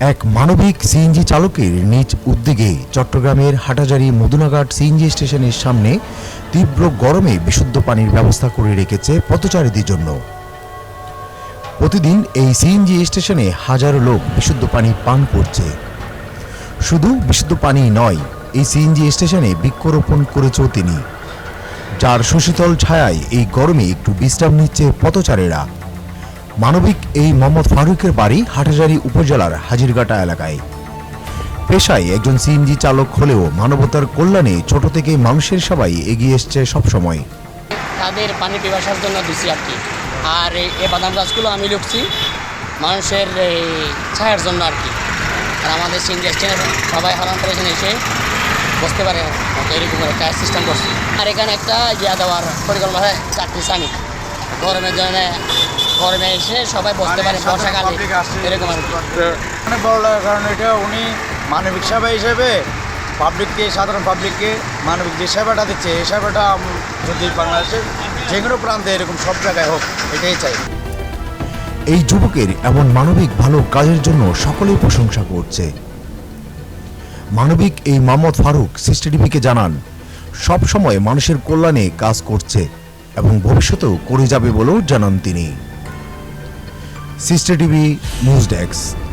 এক মানবিক সিএনজি চালকের নিজ উদ্যোগে চট্টগ্রামের হাটাজারি মদুনাঘাট সিএনজি স্টেশনের সামনে তীব্র গরমে বিশুদ্ধ পানির ব্যবস্থা করে রেখেছে পথচারীদের জন্য। প্রতিদিন এই সিএনজি স্টেশনে হাজারো লোক বিশুদ্ধ পানি পান করছে। শুধু বিশুদ্ধ পানি নয়, এই সিএনজি স্টেশনে বৃক্ষরোপণ করেছেও তিনি। যার সুশীতল ছায়ায় এই গরমে একটু বিশ্রাম নিচ্ছে পথচারীরা। মানবিক এই মোহাম্মদ ফারুকের বাড়ি হাটাজারি উপজেলার হাজিরগাটা এলাকায়। পেশায় একজন সিএনজি চালক হলেও মানবতার কল্যাণে ছোট থেকে মানুষের সবাই এগিয়ে এসছে সবসময়। তাদের পানি পিপাসার জন্য দিছি আর কি। আর এই বাদাম গাছগুলো আমি লুকছি, মানুষের ছায়ার জন্য আর কি। আর আমাদের সিঙ্গে স্টেশনের সবাই এখানে এসে বসতে পারে এরকম একটা সিস্টেম করছি। আর এখানে একটা ইয়া দেওয়ার পরিকল্পনা চাকরি শ্রমিক গরমের জন্য গরমে এসে সবাই বসতে পারে বর্ষাকালে এরকম আর অনেক ভালো লাগার কারণ এটা উনি মানবিক সেবা হিসেবে পাবলিককে সাধারণ পাবলিককে মানবিক যে সেবাটা দিচ্ছে এই সেবাটা যদি বাংলাদেশের যে কোনো প্রান্তে এরকম সব জায়গায় হোক এটাই চাই। এই যুবকের এমন মানবিক ভালো কাজের জন্য সকলেই প্রশংসা করছে। মানবিক এই মোহাম্মদ ফারুক সিস্টিটিভিকে জানান সব সময় মানুষের কল্যাণে কাজ করছে এবং ভবিষ্যতেও করে যাবে বলেও জানান তিনি। সিস্টিটিভি নিউজ ডেস্ক